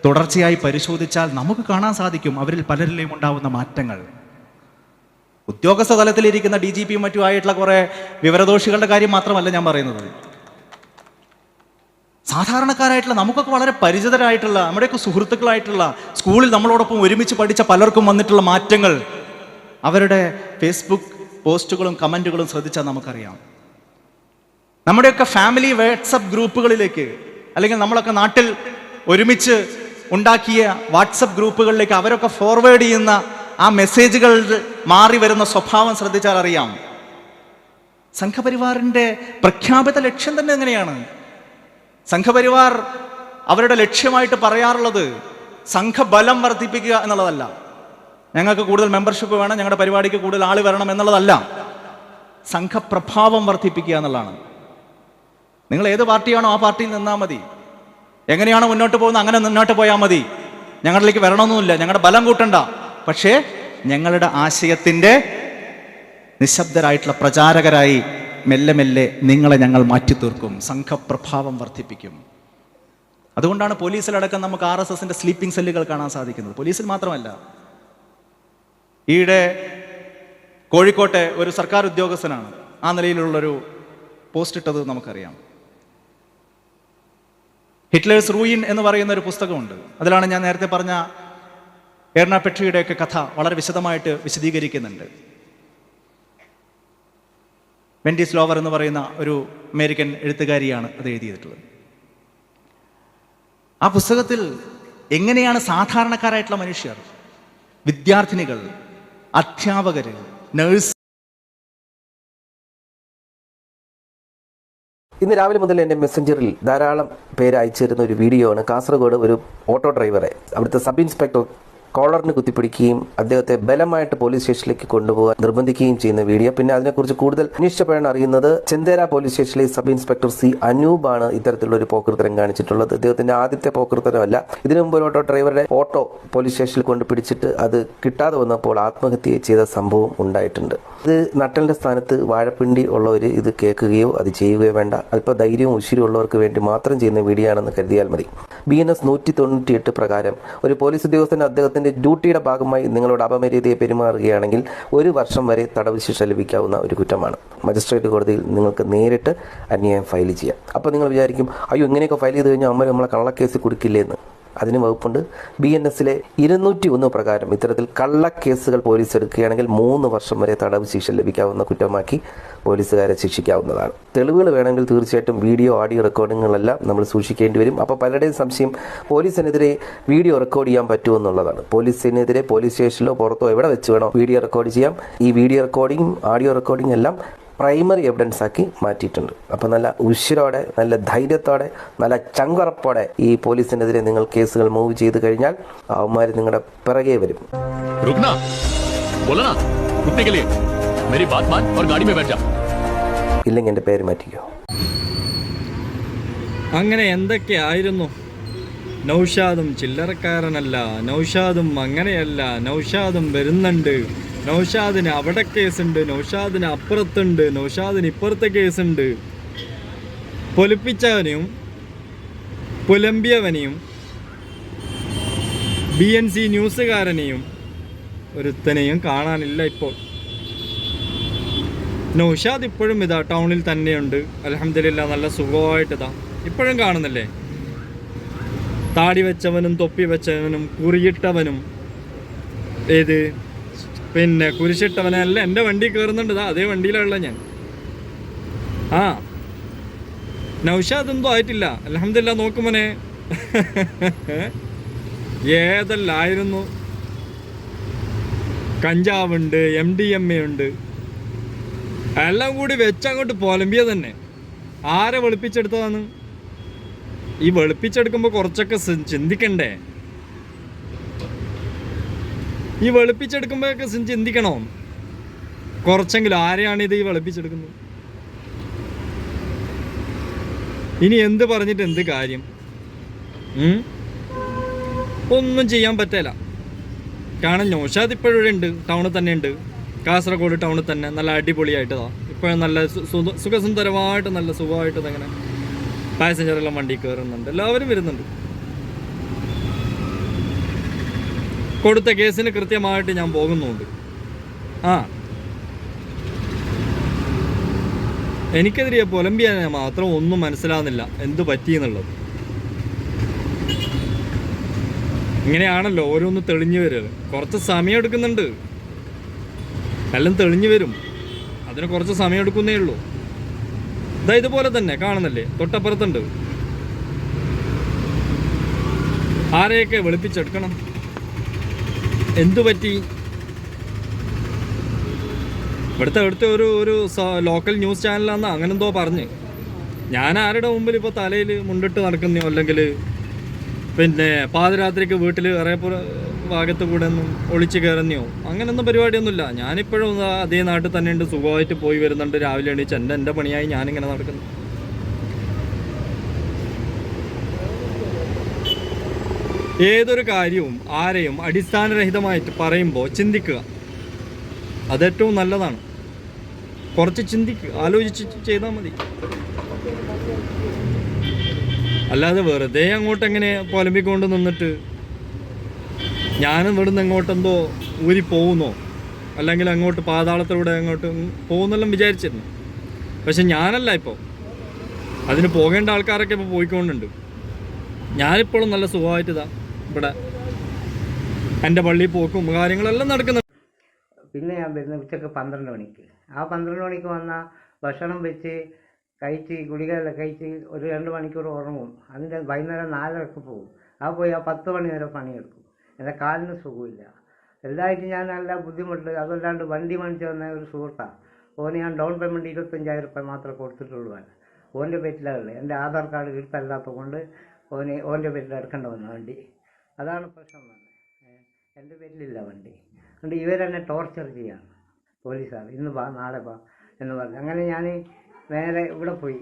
തുടർച്ചയായി പരിശോധിച്ചാൽ നമുക്ക് കാണാൻ സാധിക്കും അവരിൽ പലരിലെയും ഉണ്ടാവുന്ന മാറ്റങ്ങൾ. ഉദ്യോഗസ്ഥ തലത്തിലിരിക്കുന്ന ഡി ജി പിയും മറ്റുമായിട്ടുള്ള കുറേ വിവരദോഷികളുടെ കാര്യം മാത്രമല്ല ഞാൻ പറയുന്നത്. സാധാരണക്കാരായിട്ടുള്ള നമുക്കൊക്കെ വളരെ പരിചിതരായിട്ടുള്ള നമ്മുടെയൊക്കെ സുഹൃത്തുക്കളായിട്ടുള്ള സ്കൂളിൽ നമ്മളോടൊപ്പം ഒരുമിച്ച് പഠിച്ച പലർക്കും വന്നിട്ടുള്ള മാറ്റങ്ങൾ. അവരുടെ ഫേസ്ബുക്ക് പോസ്റ്റുകളും കമന്റുകളും ശ്രദ്ധിച്ചാൽ നമുക്കറിയാം. നമ്മുടെയൊക്കെ ഫാമിലി വാട്സപ്പ് ഗ്രൂപ്പുകളിലേക്ക് അല്ലെങ്കിൽ നമ്മളൊക്കെ നാട്ടിൽ ഒരുമിച്ച് ഉണ്ടാക്കിയ വാട്സപ്പ് ഗ്രൂപ്പുകളിലേക്ക് അവരൊക്കെ ഫോർവേഡ് ചെയ്യുന്ന ആ മെസ്സേജുകൾ മാറി വരുന്ന സ്വഭാവം ശ്രദ്ധിച്ചാൽ അറിയാം. സംഘപരിവാറിന്റെ പ്രഖ്യാപിത ലക്ഷ്യം തന്നെ എങ്ങനെയാണ്? സംഘപരിവാർ അവരുടെ ലക്ഷ്യമായിട്ട് പറയാറുള്ളത് സംഘബലം വർദ്ധിപ്പിക്കുക എന്നുള്ളതല്ല. ഞങ്ങൾക്ക് കൂടുതൽ മെമ്പർഷിപ്പ് വേണം ഞങ്ങളുടെ പരിപാടിക്ക് കൂടുതൽ ആൾ വരണം എന്നുള്ളതല്ല. സംഘപ്രഭാവം വർദ്ധിപ്പിക്കുക എന്നുള്ളതാണ്. നിങ്ങൾ ഏത് പാർട്ടിയാണോ ആ പാർട്ടിയിൽ നിന്നാൽ മതി. എങ്ങനെയാണോ മുന്നോട്ട് പോകുന്നത് അങ്ങനെ മുന്നോട്ട് പോയാൽ മതി. ഞങ്ങളിലേക്ക് വരണമെന്നില്ല ഞങ്ങളുടെ ബലം കൂട്ടണ്ട. പക്ഷേ ഞങ്ങളുടെ ആശയത്തിന്റെ നിശബ്ദരായിട്ടുള്ള പ്രചാരകരായി മെല്ലെ മെല്ലെ നിങ്ങളെ ഞങ്ങൾ മാറ്റി തീർക്കും സംഘപ്രഭാവം വർദ്ധിപ്പിക്കും. അതുകൊണ്ടാണ് പോലീസിലടക്കം നമുക്ക് ആർ എസ് എസിന്റെ സ്ലീപ്പിംഗ് സെല്ലുകൾ കാണാൻ സാധിക്കുന്നത്. പോലീസിൽ മാത്രമല്ല ഈയിടെ കോഴിക്കോട്ടെ ഒരു സർക്കാർ ഉദ്യോഗസ്ഥനാണ്. ആ നിലയിലുള്ളൊരു പോസ്റ്റ് ഇട്ടത് നമുക്കറിയാം. ഹിറ്റ്ലേഴ്സ് റൂയിൻ എന്ന് പറയുന്ന ഒരു പുസ്തകമുണ്ട്. അതിലാണ് ഞാൻ നേരത്തെ പറഞ്ഞ എർണ പെട്രിയുടെയൊക്കെ കഥ വളരെ വിശദമായിട്ട് വിശദീകരിക്കുന്നുണ്ട്. വെൻഡീസ് സ്ലോവർ എന്ന് പറയുന്ന ഒരു അമേരിക്കൻ എഴുത്തുകാരിയാണ് അത് എഴുതിയിട്ടുള്ളത്. ആ പുസ്തകത്തിൽ എങ്ങനെയാണ് സാധാരണക്കാരായിട്ടുള്ള മനുഷ്യർ വിദ്യാർത്ഥിനികൾ അധ്യാപകർ നഴ്സ് ഇന്ന് രാവിലെ മുതൽ എന്റെ മെസ്സഞ്ചറിൽ ധാരാളം പേര് അയച്ചു തരുന്ന ഒരു വീഡിയോ ആണ്. കാസർഗോഡ് ഒരു ഓട്ടോ ഡ്രൈവറെ അവിടുത്തെ സബ് ഇൻസ്പെക്ടർ കോളറിന് കുത്തിപ്പിടിക്കുകയും അദ്ദേഹത്തെ ബലമായിട്ട് പോലീസ് സ്റ്റേഷനിലേക്ക് കൊണ്ടുപോകാൻ നിർബന്ധിക്കുകയും ചെയ്യുന്ന വീഡിയോ. പിന്നെ അതിനെക്കുറിച്ച് കൂടുതൽ അന്വേഷിച്ചപ്പോഴാണ് അറിയുന്നത് ചെന്തേര പോലീസ് സ്റ്റേഷനിലെ സബ് ഇൻസ്പെക്ടർ സി അനൂപാണ് ഇത്തരത്തിലുള്ള ഒരു പോക്കൃത്തരം കാണിച്ചിട്ടുള്ളത്. അദ്ദേഹത്തിന്റെ ആദ്യത്തെ പോക്കൃത്തരമല്ല ഇതിനു മുമ്പ് ഓട്ടോ ഡ്രൈവറുടെ ഓട്ടോ പോലീസ് സ്റ്റേഷനിൽ കൊണ്ട് പിടിച്ചിട്ട് അത് കിട്ടാതെ വന്നപ്പോൾ ആത്മഹത്യ ചെയ്ത സംഭവം ഉണ്ടായിട്ടുണ്ട്. ഇത് നട്ടലിന്റെ സ്ഥാനത്ത് വാഴപ്പിണ്ടി ഉള്ളവർ ഇത് കേൾക്കുകയോ അത് ചെയ്യുകയോ വേണ്ട. അല്പ ധൈര്യവും ഉശിരും ഉള്ളവർക്ക് വേണ്ടി മാത്രം ചെയ്യുന്ന വീഡിയോ ആണെന്ന് കരുതിയാൽ മതി. ബി എൻ എസ് നൂറ്റി തൊണ്ണൂറ്റിയെട്ട് പ്രകാരം ഒരു പോലീസ് ഉദ്യോഗസ്ഥൻ അദ്ദേഹത്തിന്റെ ഡ്യൂട്ടിയുടെ ഭാഗമായി നിങ്ങളോട് അപമര്യാദയെ പെരുമാറുകയാണെങ്കിൽ ഒരു വർഷം വരെ തടവ് ശിക്ഷ ലഭിക്കാവുന്ന ഒരു കുറ്റമാണ്. മജിസ്ട്രേറ്റ് കോടതിയിൽ നിങ്ങൾക്ക് നേരിട്ട് അന്യായം ഫയൽ ചെയ്യാം. അപ്പോൾ നിങ്ങൾ വിചാരിക്കും അയ്യോ ഇങ്ങനെയൊക്കെ ഫയൽ ചെയ്ത് കഴിഞ്ഞാൽ അമ്മ നമ്മളെ കള്ളക്കേസിൽ കൊടുക്കില്ലേ എന്ന് അതിന് വകുപ്പുണ്ട്. ബി എൻ എസിലെ ഇരുന്നൂറ്റി ഒന്ന് പ്രകാരം ഇത്തരത്തിൽ കള്ളക്കേസുകൾ പോലീസ് എടുക്കുകയാണെങ്കിൽ മൂന്ന് വർഷം വരെ തടവ് ശിക്ഷ ലഭിക്കാവുന്ന കുറ്റമാക്കി പോലീസുകാരെ ശിക്ഷിക്കാവുന്നതാണ്. തെളിവുകൾ വേണമെങ്കിൽ തീർച്ചയായിട്ടും വീഡിയോ ഓഡിയോ റെക്കോർഡിങ്ങുകളെല്ലാം നമ്മൾ സൂക്ഷിക്കേണ്ടി വരും. അപ്പോൾ പലരുടെയും സംശയം പോലീസിനെതിരെ വീഡിയോ റെക്കോർഡ് ചെയ്യാൻ പറ്റുമോ എന്നുള്ളതാണ്. പോലീസിനെതിരെ പോലീസ് സ്റ്റേഷനിലോ പുറത്തോ എവിടെ വെച്ച് വേണോ വീഡിയോ റെക്കോർഡ് ചെയ്യാം. ഈ വീഡിയോ റെക്കോർഡിങ്ങും ഓഡിയോ റെക്കോർഡിംഗ് എല്ലാം പ്രൈമറി എവിഡൻസ് ആക്കി മാറ്റിയിട്ടുണ്ട്. അപ്പോൾ നല്ല ഉശിരോടെ നല്ല ധൈര്യത്തോടെ നല്ല ചങ്കുറപ്പോടെ ഈ പോലീസിനെതിരെ നിങ്ങൾ കേസുകൾ മൂവ് ചെയ്ത് കഴിഞ്ഞാൽ അവന്മാര് നിങ്ങളുടെ പിറകെ വരും. ഇല്ലെങ്കിൽ എന്റെ പേര് മാറ്റിക്കോ. അങ്ങനെ എന്തൊക്കെയായിരുന്നു? നൗഷാദും ചില്ലറക്കാരനല്ല നൗഷാദും അങ്ങനെയല്ല നൗഷാദും വരുന്നുണ്ട്. നൗഷാദിന് അവിടെ കേസുണ്ട് നൗഷാദിന് അപ്പുറത്തുണ്ട് നൗഷാദിന് ഇപ്പുറത്തെ കേസുണ്ട്. പൊലിപ്പിച്ചവനെയും പുലമ്പിയവനെയും ബി എൻ സി ന്യൂസുകാരനെയും ഒരുത്തനെയും കാണാനില്ല ഇപ്പോൾ. നൗഷാദ് ഇപ്പോഴും ഇതാ ടൗണിൽ തന്നെയുണ്ട്. അലഹമില്ല നല്ല സുഖമായിട്ട് ഇതാ ഇപ്പോഴും കാണുന്നില്ലേ? താടി വെച്ചവനും തൊപ്പി വെച്ചവനും കുറിയിട്ടവനും ഏത് പിന്നെ കുരിശിട്ടവനല്ല എന്റെ വണ്ടി കയറുന്നുണ്ട് ഇതാ അതേ വണ്ടിയിലുള്ള ഞാൻ. ആ. നൗഷാദ് എന്തോ ആയിട്ടില്ല. അലഹമില്ല നോക്കുമോനെ ഏതല്ലായിരുന്നു? കഞ്ചാവുണ്ട് എം ഡി എം എ ഉണ്ട്. എല്ലാം കൂടി വെച്ചങ്ങോട്ട് പൊലമ്പിയ തന്നെ. ആരെ വെളുപ്പിച്ചെടുത്തതാണ്? ഈ വെളുപ്പിച്ചെടുക്കുമ്പോൾ കുറച്ചൊക്കെ ചിന്തിക്കണ്ടേ? ഈ വെളുപ്പിച്ചെടുക്കുമ്പോഴൊക്കെ ചിന്തിക്കണോ കുറച്ചെങ്കിലും ആരെയാണ് ഇത് ഈ വെളുപ്പിച്ചെടുക്കുന്നത്? ഇനി എന്ത് പറഞ്ഞിട്ട് എന്ത് കാര്യം? ഒന്നും ചെയ്യാൻ പറ്റില്ല കാരണം നോഷാദ് ഇപ്പോഴും ഉണ്ട് ടൗണിൽ തന്നെ ഉണ്ട്. കാസർഗോഡ് ടൗണിൽ തന്നെ നല്ല അടിപൊളിയായിട്ടതാ. ഇപ്പോഴും നല്ല സുഖസുന്ദരമായിട്ട് നല്ല സുഖമായിട്ട് അങ്ങനെ പാസഞ്ചറെല്ലാം വണ്ടി കയറുന്നുണ്ട്. എല്ലാവരും വരുന്നുണ്ട്. കൊടുത്ത കേസിന് കൃത്യമായിട്ട് ഞാൻ പോകുന്നുണ്ട്. ആ. എനിക്കെതിരെ പൊലമ്പിയാനെ മാത്രം ഒന്നും മനസ്സിലാകുന്നില്ല എന്ത് പറ്റിയെന്നുള്ളത്. ഇങ്ങനെയാണല്ലോ ഓരോന്ന് തെളിഞ്ഞു വരിക കുറച്ച് സമയം എടുക്കുന്നുണ്ട്. എല്ലാം തെളിഞ്ഞു വരും. അതിന് കുറച്ച് സമയം എടുക്കുന്നേ ഉള്ളൂ. ഇതാ ഇതുപോലെ തന്നെ കാണുന്നില്ലേ? തൊട്ടപ്പുറത്തുണ്ട്. ആരെയൊക്കെ വെളുപ്പിച്ചെടുക്കണം? എന്തു പറ്റി? ഇവിടുത്തെ ഇവിടുത്തെ ഒരു ഒരു ലോക്കൽ ന്യൂസ് ചാനലാന്ന് അങ്ങനെ എന്തോ പറഞ്ഞ്. ഞാൻ ആരുടെ മുമ്പിൽ ഇപ്പോൾ തലയിൽ മുണ്ടിട്ട് നടക്കുന്നോ? അല്ലെങ്കിൽ പിന്നെ പാതിരാത്രിക്ക് വീട്ടിൽ ഇറയപ്പുറ ഭാഗത്ത് കൂടെ ഒന്നും ഒളിച്ച് കയറുന്നയോ? അങ്ങനെയൊന്നും പരിപാടിയൊന്നുമില്ല. ഞാനിപ്പോഴും അതേ നാട്ടിൽ തന്നെ ഉണ്ട് സുഖമായിട്ട് പോയി വരുന്നുണ്ട്. രാവിലെ എണീച്ച് എന്റെ എന്റെ പണിയായി ഞാനിങ്ങനെ നടക്കുന്നു. ഏതൊരു കാര്യവും ആരെയും അടിസ്ഥാനരഹിതമായിട്ട് പറയുമ്പോൾ ചിന്തിക്കുക. അതേറ്റവും നല്ലതാണ്. കുറച്ച് ചിന്തിക്കുക. ആലോചിച്ച് ചെയ്താൽ മതി. അല്ലാതെ വെറുതെ അങ്ങോട്ട് എങ്ങനെ പൊലമ്പിക്കൊണ്ട് നിന്നിട്ട് ഞാനും ഇവിടുന്ന് എങ്ങോട്ടെന്തോ ഊരി പോകുന്നോ? അല്ലെങ്കിൽ അങ്ങോട്ട് പാതാളത്തിലൂടെ അങ്ങോട്ട് പോകുന്നെല്ലാം വിചാരിച്ചിരുന്നു. പക്ഷെ ഞാനല്ല ഇപ്പോൾ. അതിന് പോകേണ്ട ആൾക്കാരൊക്കെ ഇപ്പോൾ പോയിക്കൊണ്ടുണ്ട്. ഞാനിപ്പോഴും നല്ല സുഖമായിട്ട് ഇതാ ഇവിടെ എന്റെ പള്ളി പോക്കും കാര്യങ്ങളെല്ലാം നടക്കുന്നു പിന്നെ ഞാൻ വരുന്ന ഉച്ചയ്ക്ക് പന്ത്രണ്ട് മണിക്ക്. ആ പന്ത്രണ്ട് മണിക്ക് വന്നാൽ ഭക്ഷണം വെച്ച് കഴിച്ച് ഗുളികയെല്ലാം കഴിച്ച് ഒരു രണ്ട് മണിക്കൂർ ഉറങ്ങും. അതിന്റെ വൈകുന്നേരം നാലരക്ക് പോകും ആ പോയി ആ പത്ത് മണി വരെ പണിയെടുക്കും. എന്റെ കാലിന് സുഖമില്ല. എല്ലായിട്ടും ഞാൻ നല്ല ബുദ്ധിമുട്ട് അതല്ലാണ്ട് വണ്ടി മേടിച്ച് വന്ന ഒരു സുഹൃത്താണ് ഓന് ഞാൻ ഡൗൺ പേയ്മെന്റ് ഇരുപത്തഞ്ചായിരം റുപ്യ മാത്രമേ കൊടുത്തിട്ടുള്ളൂ ഓന്റെ പേറ്റിലാണ് എന്റെ ആധാർ കാർഡ് കിട്ടല്ലാത്തത് കൊണ്ട് ഓന് ഓന്റെ പേരിൽ എടുക്കേണ്ട വന്ന വണ്ടി. അതാണ് പ്രശ്നം വന്നത്. എന്റെ പേരിലില്ല വണ്ടി. അതുകൊണ്ട് ഇവരെന്നെ ടോർച്ചർ ചെയ്യാണ് പോലീസാർ. ഇന്ന് വാ നാളെ വാ എന്ന് പറഞ്ഞു. അങ്ങനെ ഞാൻ നേരെ ഇവിടെ പോയി.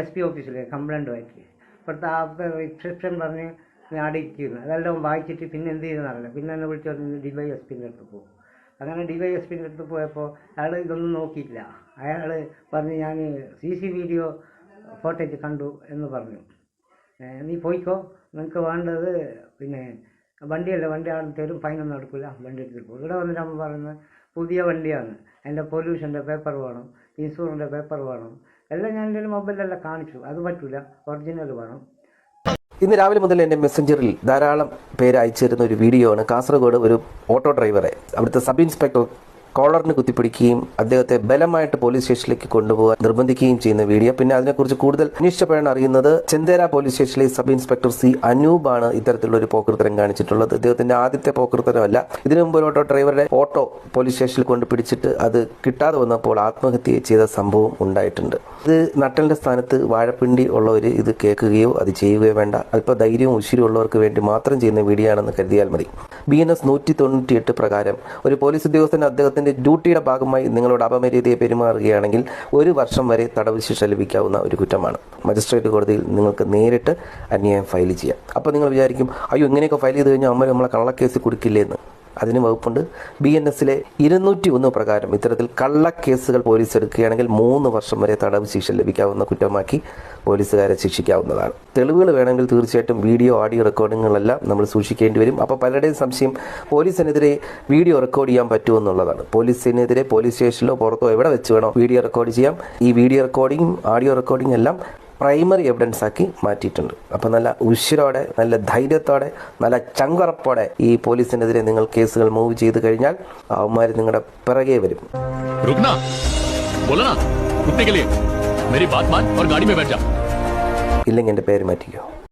എസ് പി ഓഫീസിൽ കംപ്ലൈന്റുമായിട്ട് അപ്പോഴത്തെ ആ റിസപ്ഷൻ പറഞ്ഞ് ഞാൻ അടിക്കുന്നു അതെല്ലാം വായിച്ചിട്ട് പിന്നെ എന്ത് ചെയ്യുന്നറിയില്ല പിന്നെ എന്നെ വിളിച്ച് പറഞ്ഞ് ഡി വൈ എസ് പിന്റെ അടുത്ത് പോകും അങ്ങനെ ഡി വൈ എസ് പിന്റെ അടുത്ത് പോയപ്പോൾ അയാൾ ഇതൊന്നും നോക്കിയില്ല. അയാൾ പറഞ്ഞ് ഞാൻ സി സി വീഡിയോ ഫോട്ടേജ് കണ്ടു എന്ന് പറഞ്ഞു. നീ പോയിക്കോ. നിനക്ക് വേണ്ടത് പിന്നെ വണ്ടിയല്ല വണ്ടി ആൾ തരും ഫൈനൊന്നും എടുക്കില്ല വണ്ടി എടുത്തിട്ട് പോകും. ഇവിടെ വന്നിട്ട് നമ്മൾ പറയുന്നത് പുതിയ വണ്ടിയാണ്. അതിന്റെ പൊല്യൂഷന്റെ പേപ്പർ വേണം ഇൻഷുറന്റെ പേപ്പർ വേണം. എല്ലാം ഞാൻ എന്റെ മൊബൈലിലെല്ലാം കാണിച്ചു. അത് പറ്റില്ല ഒറിജിനൽ വേണം. ഇന്ന് രാവിലെ മുതൽ എന്റെ മെസ്സഞ്ചറിൽ ധാരാളം പേര് അയച്ചിരുന്ന ഒരു വീഡിയോ ആണ് കാസർഗോഡ് ഒരു ഓട്ടോ ഡ്രൈവറെ അവിടുത്തെ സബ് ഇൻസ്പെക്ടർ കോളറിന് കുത്തിപ്പിടിക്കുകയും അദ്ദേഹത്തെ ബലമായിട്ട് പോലീസ് സ്റ്റേഷനിലേക്ക് കൊണ്ടുപോകാൻ നിർബന്ധിക്കുകയും ചെയ്യുന്ന വീഡിയോ. പിന്നെ അതിനെക്കുറിച്ച് കൂടുതൽ അന്വേഷിച്ചപ്പോഴാണ് അറിയുന്നത് ചെന്തേര പോലീസ് സ്റ്റേഷനിലെ സബ് ഇൻസ്പെക്ടർ സി അനൂപാണ് ഇത്തരത്തിലുള്ള ഒരു പോക്കൃത്തരം കാണിച്ചിട്ടുള്ളത്. അദ്ദേഹത്തിന്റെ ആദ്യത്തെ പോക്കൃത്തരമല്ല ഇതിനു മുമ്പ് ഓട്ടോ ഡ്രൈവറുടെ ഓട്ടോ പോലീസ് സ്റ്റേഷനിൽ കൊണ്ട് പിടിച്ചിട്ട് അത് കിട്ടാതെ വന്നപ്പോൾ ആത്മഹത്യ ചെയ്ത സംഭവം ഉണ്ടായിട്ടുണ്ട്. ഇത് നട്ടലിന്റെ സ്ഥാനത്ത് വാഴപ്പിണ്ടി ഉള്ളവർ ഇത് കേൾക്കുകയോ അത് ചെയ്യുകയോ വേണ്ട. അല്പ ധൈര്യവും ഉശിരും ഉള്ളവർക്ക് വേണ്ടി മാത്രം ചെയ്യുന്ന വീഡിയോ ആണെന്ന് കരുതിയാൽ മതി. ബി എൻ എസ് നൂറ്റി തൊണ്ണൂറ്റിയെട്ട് പ്രകാരം ഒരു പോലീസ് ഉദ്യോഗസ്ഥൻ അദ്ദേഹത്തിന്റെ ഡ്യൂട്ടിയുടെ ഭാഗമായി നിങ്ങളോട് അപമര്യാദയെ പെരുമാറുകയാണെങ്കിൽ ഒരു വർഷം വരെ തടവ് ശിക്ഷ ലഭിക്കാവുന്ന ഒരു കുറ്റമാണ്. മജിസ്ട്രേറ്റ് കോടതിയിൽ നിങ്ങൾക്ക് നേരിട്ട് അന്യായം ഫയൽ ചെയ്യാം. അപ്പോൾ നിങ്ങൾ വിചാരിക്കും അയ്യോ ഇങ്ങനെയൊക്കെ ഫയൽ ചെയ്ത് കഴിഞ്ഞാൽ അമ്മ നമ്മളെ കള്ളക്കേസ് കൊടുക്കില്ലേ എന്ന്. അതിന് വകുപ്പുണ്ട്. ബി എൻ എസിലെ ഇരുന്നൂറ്റി ഒന്ന് പ്രകാരം ഇത്തരത്തിൽ കള്ളക്കേസുകൾ പോലീസ് എടുക്കുകയാണെങ്കിൽ മൂന്ന് വർഷം വരെ തടവ് ശിക്ഷ ലഭിക്കാവുന്ന കുറ്റമാക്കി പോലീസുകാരെ ശിക്ഷിക്കാവുന്നതാണ്. തെളിവുകൾ വേണമെങ്കിൽ തീർച്ചയായിട്ടും വീഡിയോ ഓഡിയോ റെക്കോർഡിങ്ങുകളെല്ലാം നമ്മൾ സൂക്ഷിക്കേണ്ടി വരും. അപ്പോൾ പലരുടെയും സംശയം പോലീസിനെതിരെ വീഡിയോ റെക്കോർഡ് ചെയ്യാൻ പറ്റുമോ എന്നുള്ളതാണ്. പോലീസിനെതിരെ പോലീസ് സ്റ്റേഷനിലോ പുറത്തോ എവിടെ വെച്ച് വേണോ വീഡിയോ റെക്കോർഡ് ചെയ്യാം. ഈ വീഡിയോ റെക്കോർഡിങ്ങും ഓഡിയോ റെക്കോർഡിംഗ് എല്ലാം പ്രൈമറി എവിഡൻസ് ആക്കി മാറ്റിയിട്ടുണ്ട്. അപ്പോൾ നല്ല ഉശിരോടെ നല്ല ധൈര്യത്തോടെ നല്ല ചങ്കുറപ്പോടെ ഈ പോലീസിനെതിരെ നിങ്ങൾ കേസുകൾ മൂവ് ചെയ്ത് കഴിഞ്ഞാൽ അവന്മാർ നിങ്ങളുടെ പിറകെ വരും. ഇല്ലെങ്കിൽ എന്റെ പേര് മാറ്റിക്കോ.